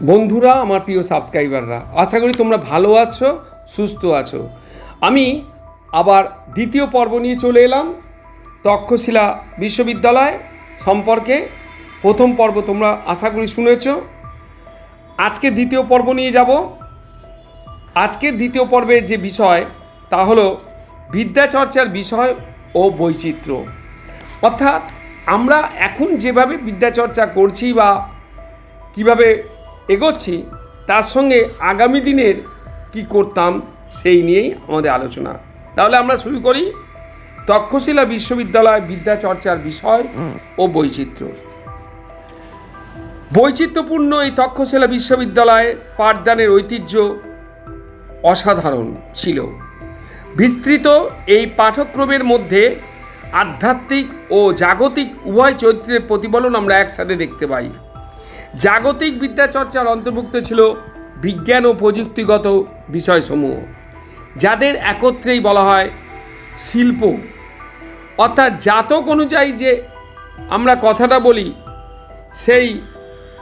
বন্ধুরা, আমার প্রিয় সাবস্ক্রাইবাররা, আশা করি তোমরা ভালো আছো, সুস্থ আছো। আমি আবার দ্বিতীয় পর্ব নিয়ে চলে এলাম, তক্ষশিলা বিশ্ববিদ্যালয় সম্পর্কে। প্রথম পর্ব তোমরা আশা করি শুনেছ। আজকে দ্বিতীয় পর্ব নিয়ে যাব। আজকের দ্বিতীয় পর্বের যে বিষয়, তা হলো বিদ্যাচর্চার বিষয় ও বৈচিত্র্য। অর্থাৎ আমরা এখন যেভাবে বিদ্যাচর্চা করছি বা কীভাবে এগোচ্ছি, তার সঙ্গে আগামী দিনের কি করতাম সেই নিয়েই আমাদের আলোচনা। তাহলে আমরা শুরু করি। তক্ষশিলা বিশ্ববিদ্যালয় বিদ্যাচর্চার বিষয় ও বৈচিত্র্য। বৈচিত্র্যপূর্ণ এই তক্ষশিলা বিশ্ববিদ্যালয়ে পাঠদানের ঐতিহ্য অসাধারণ ছিল। বিস্তৃত এই পাঠক্রমের মধ্যে আধ্যাত্মিক ও জাগতিক উভয় চরিত্রের প্রতিফলন আমরা একসাথে দেখতে পাই। জাগতিক বিদ্যাচর্চার অন্তর্ভুক্ত ছিল বিজ্ঞান ও প্রযুক্তিগত বিষয়সমূহ, যাদের একত্রেই বলা হয় শিল্প। অর্থাৎ জাতক অনুযায়ী যে আমরা কথাটা বলি, সেই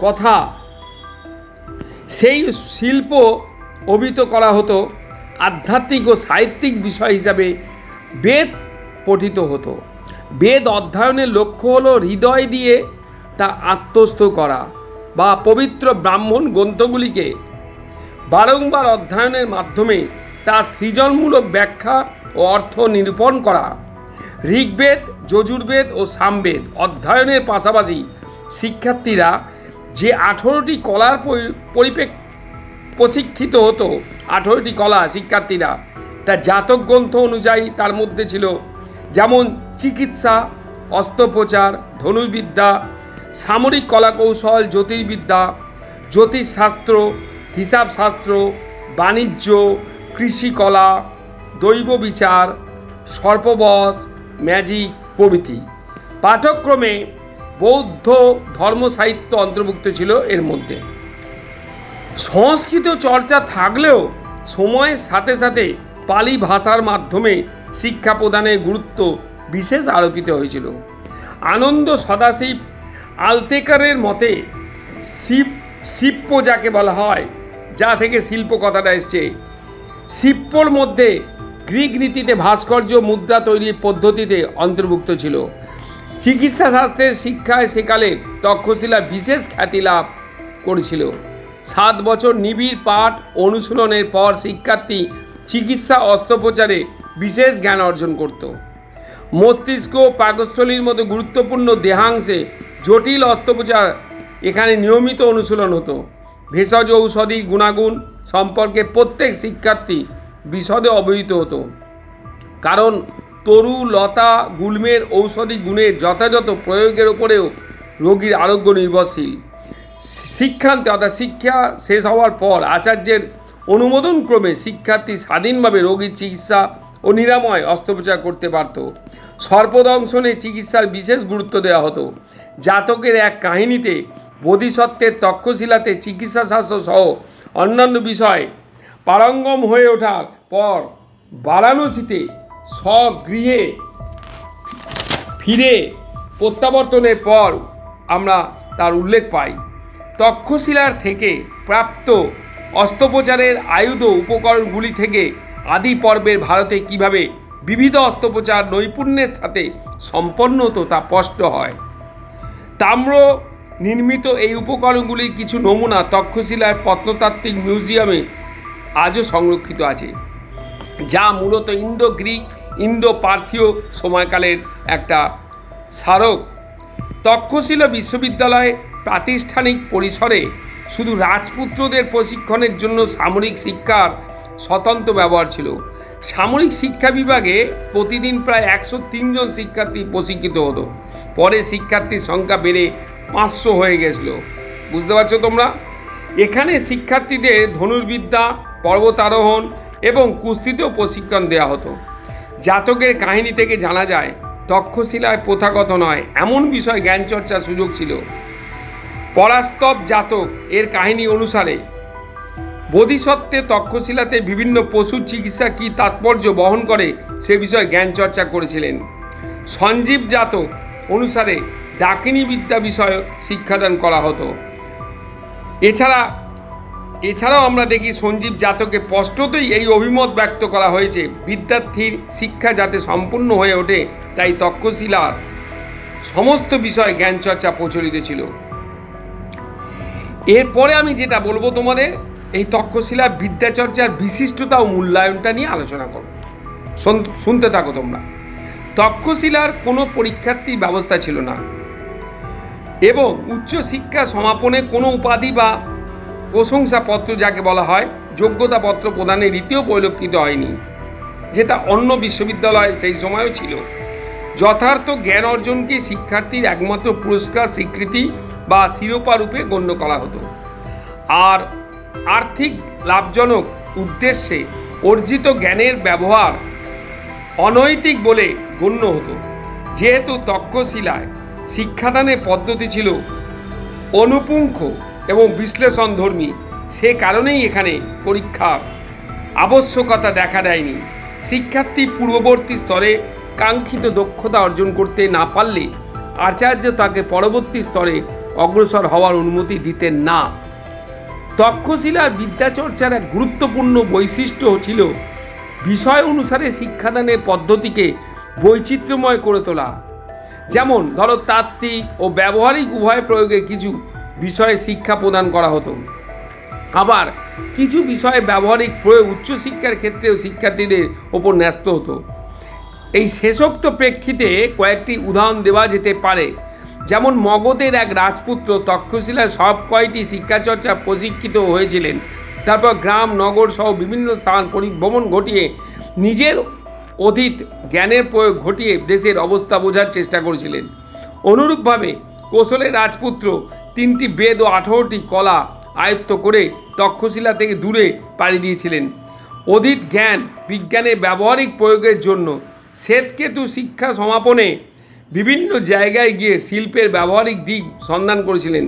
কথা, সেই শিল্প অভিহিত করা হতো, আধ্যাত্মিক ও সাহিত্যিক বিষয় হিসাবে বেদ পঠিত হতো। বেদ অধ্যয়নের লক্ষ্য হলো হৃদয় দিয়ে তা আত্মস্থ করা। বা পবিত্র ব্রাহ্মণ গ্রন্থগুলিকে বারংবার অধ্যয়নের মাধ্যমে তার সৃজনমূলক ব্যাখ্যা ও অর্থ নিরূপণ করা। ঋগ্বেদ, যজুর্বেদ ও সামবেদ অধ্যয়নের পাশাপাশি শিক্ষার্থীরা যে আঠেরোটি কলার পরি- পরিপ্রেক প্রশিক্ষিত হতো আঠেরোটি কলা শিক্ষার্থীরা তার জাতক গ্রন্থ অনুযায়ী তার মধ্যে ছিল যেমন চিকিৎসা, অস্ত্রোপচার, ধনুর্বিদ্যা সামরিক কলা কৌশল জ্যোতির্বিদ্যা, জ্যোতিষশাস্ত্র, হিসাবশাস্ত্র, বাণিজ্য, কৃষিকলা, দৈব বিচার, সর্পবশ, ম্যাজিক প্রভৃতি। পাঠক্রমে বৌদ্ধ ধর্ম সাহিত্য অন্তর্ভুক্ত ছিল এর মধ্যে। সংস্কৃত চর্চা থাকলেও সময়ের সাথে সাথে পালি ভাষার মাধ্যমে শিক্ষা প্রদানের গুরুত্ব বিশেষ আরোপিত হয়েছিল। আনন্দ সদাশিব আলতেকারের মতে শিব শিল্প যাকে বলা হয়, যা থেকে শিল্প কথাটা এসছে। শিল্পর মধ্যে গ্রিক রীতিতে ভাস্কর্য মুদ্রা তৈরির পদ্ধতিতে অন্তর্ভুক্ত ছিল। চিকিৎসা শাস্ত্রের শিক্ষায় সেকালে তক্ষশিলা বিশেষ খ্যাতি লাভ করেছিল। সাত বছর নিবিড় পাঠ অনুশীলনের পর শিক্ষার্থী চিকিৎসা অস্ত্রোপচারে বিশেষ জ্ঞান অর্জন করত। মস্তিষ্ক পাকস্থলীর মতো গুরুত্বপূর্ণ দেহাংশে জটিল অস্ত্রোপচার। এখানে নিয়মিত অনুশীলন হতো। ভেষজ ঔষধি গুণাগুণ সম্পর্কে প্রত্যেক শিক্ষার্থী বিশদে অবহিত হতো। কারণ তরু, লতা, গুল্মের ঔষধি গুণের যথাযথ প্রয়োগের উপরেও রোগীর আরোগ্য নির্ভরশীল। শিক্ষান্তে অর্থাৎ শিক্ষা শেষ হওয়ার পর আচার্যের অনুমোদন ক্রমে শিক্ষার্থী স্বাধীনভাবে রোগীর চিকিৎসা ও নিরাময় অস্ত্রোপচার করতে পারত। সর্পদংশনে চিকিৎসার বিশেষ গুরুত্ব দেওয়া হতো। জাতকের এক কাহিনীতে, বোধিসত্ত্বের তক্ষশিলাতে চিকিৎসা শাস্ত্র সহ অন্যান্য বিষয় পারঙ্গম হয়ে ওঠার পর বারাণসীতে স্বগৃহে ফিরে প্রত্যাবর্তনের পর আমরা তার উল্লেখ পাই। তক্ষশিলার থেকে প্রাপ্ত অস্ত্রোপচারের আয়ুধ উপকরণগুলি থেকে আদি পর্বের ভারতে কীভাবে বিবিধ অস্ত্রোপচার নৈপুণ্যের সাথে সম্পন্ন হতো তা স্পষ্ট হয়। তাম্র নির্মিত এই উপকরণগুলির কিছু নমুনা তক্ষশিলার প্রত্নতাত্ত্বিক মিউজিয়ামে আজও সংরক্ষিত আছে, যা মূলত ইন্দো গ্রিক, ইন্দো পার্থীয় সময়কালের একটা স্মারক। তক্ষশিলা বিশ্ববিদ্যালয় প্রাতিষ্ঠানিক পরিসরে শুধু রাজপুত্রদের প্রশিক্ষণের জন্য সামরিক শিক্ষার স্বতন্ত্র ব্যবহার ছিল। সামরিক শিক্ষা বিভাগে প্রতিদিন প্রায় একশো তিনজন শিক্ষার্থী প্রশিক্ষিত হতো। পরে শিক্ষার্থীর সংখ্যা বেড়ে পাঁচশো হয়ে গেছিল। বুঝতে পারছ তোমরা? এখানে শিক্ষার্থীদের ধনুর্বিদ্যা, পর্বতারোহণ এবং কুস্তিতেও প্রশিক্ষণ দেওয়া হতো। জাতকের কাহিনী থেকে জানা যায়, তক্ষশিলায় প্রথাগত নয়, এমন বিষয় জ্ঞানচর্চার সুযোগ ছিল। পরাস্তব জাতক এর কাহিনী অনুসারে, বোধিসত্ত্বে তক্ষশিলাতে বিভিন্ন পশুর চিকিৎসা কী তাৎপর্য বহন করে সে বিষয়ে জ্ঞান চর্চা করেছিলেন। সঞ্জীব জাতক অনুসারে ডাকিনী বিদ্যা বিষয়ে শিক্ষাদান করা হতো। এছাড়া, এছাড়াও আমরা দেখি সঞ্জীব জাতকে স্পষ্টতই এই অভিমত ব্যক্ত করা হয়েছে, বিদ্যার্থীর শিক্ষা যাতে সম্পূর্ণ হয়ে ওঠে, তাই তক্ষশিলার সমস্ত বিষয় জ্ঞান চর্চা প্রচলিত ছিল। এরপরে আমি যেটা বলব তোমাদের, এই তক্ষশিলা বিদ্যাচর্চার বিশিষ্টতা ও মূল্যায়নটা নিয়ে আলোচনা শোন- শুনতে থাকো তোমরা। তক্ষশিলার কোনো পরীক্ষার্থী ব্যবস্থা ছিল না। এবং উচ্চশিক্ষা সমাপনে কোনো উপাধি বা প্রশংসাপত্র যাকে বলা হয়, যোগ্যতাপত্র প্রদানের রীতিও পরিলক্ষিত হয়নি, যেটা অন্য বিশ্ববিদ্যালয় সেই সময়ও ছিল। যথার্থ জ্ঞান অর্জনকে শিক্ষার্থীর একমাত্র পুরস্কার, স্বীকৃতি বা শিরোপা রূপে গণ্য করা হতো। আর আর্থিক লাভজনক উদ্দেশ্যে অর্জিত জ্ঞানের ব্যবহার অনৈতিক বলে গণ্য হতো। যেহেতু তক্ষশিলায় শিক্ষাদানের পদ্ধতি ছিল অনুপুঙ্খ এবং বিশ্লেষণধর্মী, সে কারণেই এখানে পরীক্ষার আবশ্যকতা দেখা দেয়নি। শিক্ষার্থী পূর্ববর্তী স্তরে কাঙ্ক্ষিত দক্ষতা অর্জন করতে না পারলে আচার্য তাকে পরবর্তী স্তরে অগ্রসর হওয়ার অনুমতি দিতেন না। তক্ষশিলার বিদ্যাচর্চার এক গুরুত্বপূর্ণ বৈশিষ্ট্য ছিল বিষয় অনুসারে শিক্ষাদানের পদ্ধতিকে বৈচিত্র্যময় করে তোলা। যেমন, ধরো তাত্ত্বিক ও ব্যবহারিক উভয় প্রয়োগে কিছু বিষয়ে শিক্ষা প্রদান করা হতো। আবার, কিছু বিষয়ে ব্যবহারিক প্রয়োগ উচ্চশিক্ষার ক্ষেত্রেও শিক্ষার্থীদের ওপর ন্যস্ত হতো। এই শেষোক্ত প্রেক্ষিতে কয়েকটি উদাহরণ দেওয়া যেতে পারে। যেমন, মগধের এক রাজপুত্র তক্ষশিলায় সব কয়টি শিক্ষাচর্চা প্রশিক্ষিত হয়েছিলেন। তারপর গ্রাম, নগর সহ বিভিন্ন স্থান পরিভ্রমণ ঘটিয়ে নিজের অধীত জ্ঞানের প্রয়োগ ঘটিয়ে দেশের অবস্থা বোঝার চেষ্টা করেছিলেন। অনুরূপভাবে কৌশলের রাজপুত্র তিনটি বেদ ও আঠারোটি কলা আয়ত্ত করে তক্ষশিলা থেকে দূরে পাড়ি দিয়েছিলেন। অধীত জ্ঞান, বিজ্ঞানের ব্যবহারিক প্রয়োগের জন্য শ্বেতকেতু শিক্ষা সমাপনে বিভিন্ন জায়গায় গিয়ে শিল্পের ব্যবহারিক দিক সন্ধান করেছিলেন।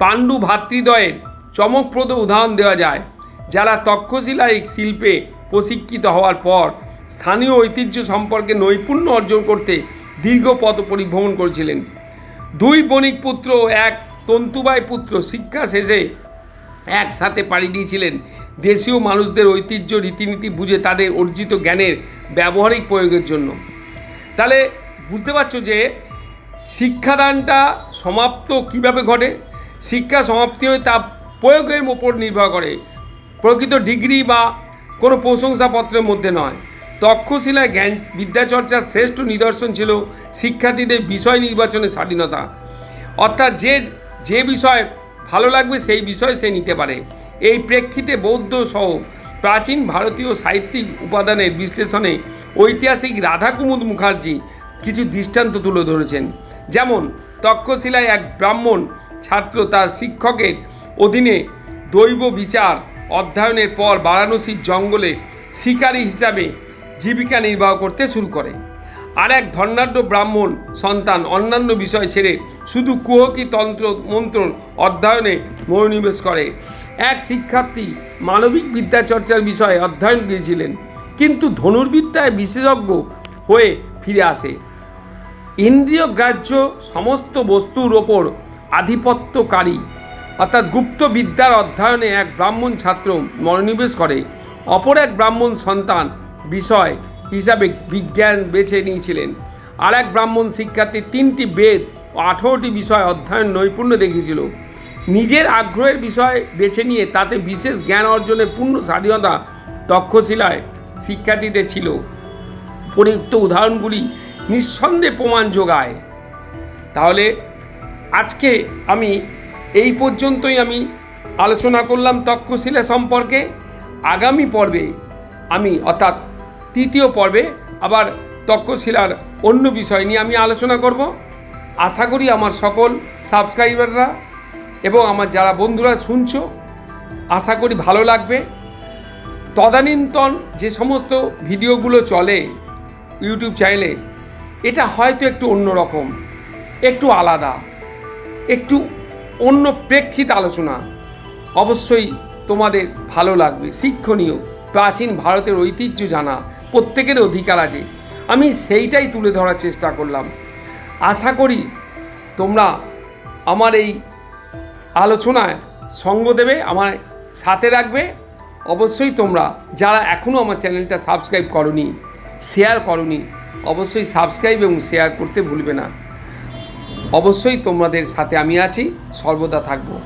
পাণ্ডু ভাতৃদ্বয়ের চমকপ্রদ উদাহরণ দেওয়া যায়। যারা তক্ষশিলায় শিল্পে প্রশিক্ষিত হওয়ার পর স্থানীয় ঐতিহ্য সম্পর্কে নৈপুণ্য অর্জন করতে দীর্ঘ পথ পরিভ্রমণ করেছিলেন। দুই বণিক পুত্র এক তন্তুবাই পুত্র শিক্ষা শেষে একসাথে পাড়ি দিয়েছিলেন। দেশীয় মানুষদের ঐতিহ্য, রীতিনীতি বুঝে তাদের অর্জিত জ্ঞানের ব্যবহারিক প্রয়োগের জন্য। তাহলে বুঝতে পারছ যে শিক্ষাদানটা সমাপ্ত কীভাবে ঘটে? শিক্ষা সমাপ্তি হয়ে তা প্রয়োগের ওপর নির্ভর করে। প্রকৃত ডিগ্রি বা কোনো প্রশংসাপত্রের মধ্যে নয়। তক্ষশিলায় জ্ঞান বিদ্যাচর্চার শ্রেষ্ঠ নিদর্শন ছিল শিক্ষার্থীদের বিষয় নির্বাচনের স্বাধীনতা। অর্থাৎ যে যে বিষয় ভালো লাগবে সেই বিষয় সে নিতে পারে। এই প্রেক্ষিতে বৌদ্ধ সহ প্রাচীন ভারতীয় সাহিত্যিক উপাদানের বিশ্লেষণে ঐতিহাসিক রাধাকুমুদ মুখার্জি কিছু দৃষ্টান্ত তুলে ধরেছেন। যেমন, তক্ষশিলায় এক ব্রাহ্মণ ছাত্র তার শিক্ষকের অধীনে দৈব বিচার অধ্যয়নের পর বারাণসীর জঙ্গলে শিকারী হিসাবে জীবিকা নির্বাহ করতে শুরু করে। আর এক ধর্নাঢ্য ব্রাহ্মণ সন্তান অন্যান্য বিষয় ছেড়ে শুধু কুহকি তন্ত্র মন্ত্র অধ্যয়নে মনোনিবেশ করে। এক শিক্ষার্থী মানবিক বিদ্যাচর্চার বিষয়ে অধ্যয়ন করেছিলেন, কিন্তু ধনুর্বিদ্যায় বিশেষজ্ঞ হয়ে ফিরে আসে। ইন্দ্রিয় গ্রাহ্য সমস্ত বস্তুর ওপর আধিপত্যকারী অর্থাৎ গুপ্ত বিদ্যার অধ্যয়নে এক ব্রাহ্মণ ছাত্র মনোনিবেশ করে। অপর এক ব্রাহ্মণ সন্তান বিষয় হিসাবে বিজ্ঞান বেছে নিয়েছিলেন। আর এক ব্রাহ্মণ শিক্ষার্থী তিনটি বেদ ও আঠেরোটি বিষয় অধ্যয়ন নৈপুণ্য দেখিয়েছিল। নিজের আগ্রহের বিষয় বেছে নিয়ে তাতে বিশেষ জ্ঞান অর্জনের পূর্ণ স্বাধীনতা তক্ষশিলায় শিক্ষার্থীদের ছিল। উপরিউক্ত উদাহরণগুলি নিঃসন্দেহে প্রমাণ যোগায়। তাহলে আজকে আমি এই পর্যন্তই আমি আলোচনা করলাম তক্ষশিলা সম্পর্কে। আগামী পর্বে আমি, অর্থাৎ তৃতীয় পর্বে আবার তক্ষশিলার অন্য বিষয় নিয়ে আমি আলোচনা করব। আশা করি আমার সকল সাবস্ক্রাইবাররা এবং আমার যারা বন্ধুরা শুনছো, আশা করি ভালো লাগবে। তদানীন্তন যে সমস্ত ভিডিওগুলো চলে ইউটিউব চ্যানেলে, এটা হয়তো একটু অন্যরকম, একটু আলাদা, একটু অন্য প্রেক্ষিত আলোচনা। অবশ্যই তোমাদের ভালো লাগবে। শিক্ষণীয়, প্রাচীন ভারতের ঐতিহ্য জানা প্রত্যেকের অধিকার আছে। আমি সেইটাই তুলে ধরার চেষ্টা করলাম। আশা করি তোমরা আমার এই আলোচনায় সঙ্গ দেবে আমার সাথে রাখবে। অবশ্যই তোমরা যারা এখনও আমার চ্যানেলটা সাবস্ক্রাইব করনি, শেয়ার করনি, অবশ্যই সাবস্ক্রাইব এবং শেয়ার করতে ভুলবে না। অবশ্যই তোমাদের সাথে আমি আছি, সর্বদা থাকব।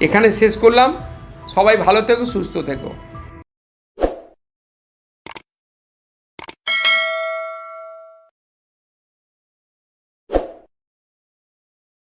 এখানে শেষ করলাম। সবাই ভালো থেকো, সুস্থ থেকো।